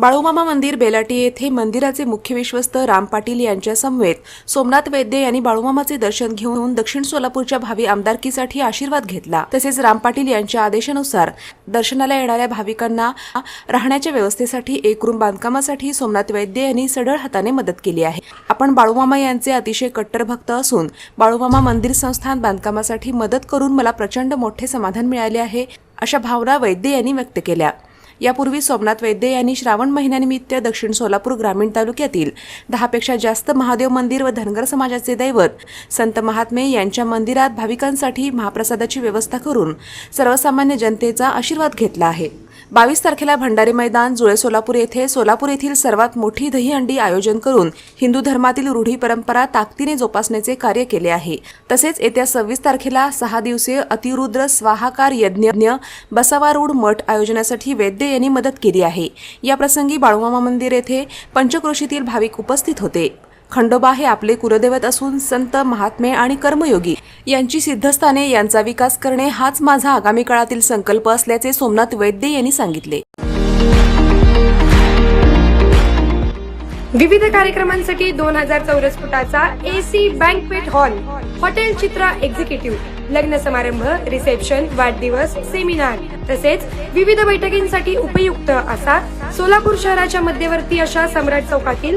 बाळूमामा मंदिर बेलाटी येथे मंदिराचे मुख्य विश्वस्त राम पाटील यांच्या समवेत सोमनाथ वैद्य यांनी बाळूमामाचे दर्शन घेऊन दक्षिण सोलापूरच्या भावी आमदारकीसाठी आशीर्वाद घेतला. तसेच राम पाटील यांच्या आदेशानुसार दर्शनाला येणाऱ्या भाविकांना राहण्याच्या व्यवस्थेसाठी एक रूम बांधकामासाठी सोमनाथ वैद्य यांनी सढळ हाताने मदत केली आहे. आपण बाळूमामा यांचे अतिशय कट्टर भक्त असून बाळूमामा मंदिर संस्थान बांधकामासाठी मदत करून मला प्रचंड मोठे समाधान मिळाले आहे अशा भावना वैद्य यांनी व्यक्त केल्या. यापूर्वी सोमनाथ वैद्य यांनी श्रावण महिन्यानिमित्त दक्षिण सोलापूर ग्रामीण तालुक्यातील दहापेक्षा जास्त महादेव मंदिर व धनगर समाजाचे दैवत संत महात्मे यांच्या मंदिरात भाविकांसाठी महाप्रसादाची व्यवस्था करून सर्वसामान्य जनतेचा आशीर्वाद घेतला आहे. बावीस तारखेला भंडारी मैदान जुळे सोलापूर येथे सोलापूर येथील सर्वात मोठी दहीहंडी आयोजन करून हिंदू धर्मातील रूढी परंपरा ताकदीने जोपासण्याचे कार्य केले आहे. तसेच येत्या सव्वीस तारखेला सहा दिवसीय अतिरुद्र स्वाहाकार यज्ञ बसावारूढ मठ आयोजनासाठी वैद्य यांनी मदत केली आहे. या प्रसंगी बाळूमामा मंदिर येथे पंचक्रोशीतील भाविक उपस्थित होते. खंडोबा हे आपले कुलदैवत असून संत महात्मे आणि कर्मयोगी. यांची सिद्धस्थाने यांचा विकास करणे हाच माझा आगामी काळातील संकल्प असल्याचे सोमनाथ वैद्य यांनी सांगितले. विविध कार्यक्रमांसाठी दोन हजार चौरस फुटाचा AC banquet hall hotel Chitra executive लग्न समारंभ रिसेप्शन वाढदिवस सेमिनार तसेच विविध बैठकींसाठी उपयुक्त असा सोलापूर शहराच्या मध्यवर्ती अशा सम्राट चौकातील